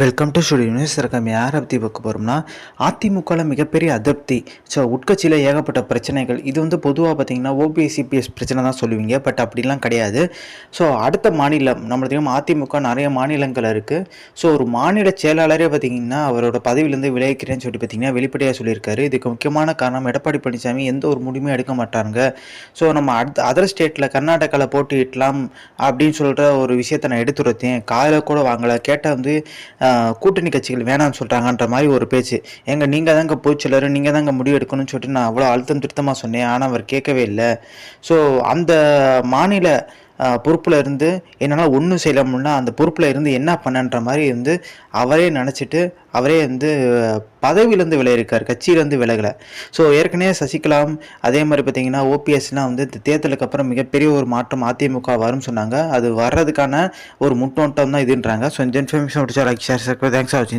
Welcome to studio news இருக்கம் யாரை பற்றி பார்க்க போகிறோம்னா அதிமுகவில் மிகப்பெரிய அதிருப்தி. ஸோ உட்கட்சியில் ஏகப்பட்ட பிரச்சனைகள். இது வந்து பொதுவாக பார்த்திங்கன்னா ஓபிஎஸ்சிபிஎஸ் பிரச்சனை தான் சொல்லுவீங்க பட் அப்படிலாம் கிடையாது. ஸோ அடுத்த மாநிலம் நம்மளுக்கு அதிமுக நிறைய மாநிலங்கள் இருக்குது ஸோ ஒரு மாநில செயலாளரே பார்த்திங்கன்னா அவரோட பதவியிலேருந்து விலகிக்கிறேன்னு சொல்லிட்டு பார்த்தீங்கன்னா வெளிப்படையாக சொல்லியிருக்காரு. இதுக்கு முக்கியமான காரணம் எடப்பாடி பழனிசாமி எந்த ஒரு முடிவுமே எடுக்க மாட்டாங்க ஸோ நம்ம அடுத்த அதர் ஸ்டேட்டில் கர்நாடகாவில் போட்டியிடலாம் அப்படின்னு சொல்கிற ஒரு விஷயத்தை நான் எடுத்துருத்தேன். காதில் கூட வாங்கலை. கேட்டால் வந்து கூட்டணி கட்சிகள் வேணாம்னு சொல்கிறாங்கன்ற மாதிரி ஒரு பேச்சு. எங்க நீங்கள் தாங்க பொதுச்செயலர் நீங்கள் தாங்க முடிவு எடுக்கணும்னு சொல்லிட்டு நான் அவ்வளோ அழுத்தம் திருத்தமாக சொன்னேன். ஆனால் அவர் கேட்கவே இல்லை. ஸோ அந்த மாநில பொறுப்பில் இருந்து என்னால் ஒன்றும் செய்ய முடியல அந்த பொறுப்பில் இருந்து என்ன பண்ணன்ற மாதிரி வந்து அவரே நினச்சிட்டு அவரே வந்து பதவியிலேருந்து விலகிருக்கார் கட்சியிலேருந்து விலகலை. ஸோ ஏற்கனவே சசிகலாம் அதே மாதிரி பார்த்தீங்கன்னா ஓபிஎஸ்லாம் வந்து இந்த தேர்தலுக்கு அப்புறம் மிகப்பெரிய ஒரு மாற்றம் அதிமுக வரும்னு சொன்னாங்க. அது வர்றதுக்கான ஒரு முன்னோட்டம் தான் இதுன்றாங்க. ஸோ இந்த இன்ஃபர்மேஷன் முடிச்சா லைக் ஷேர் தேங்க்ஸ் ஆச்சு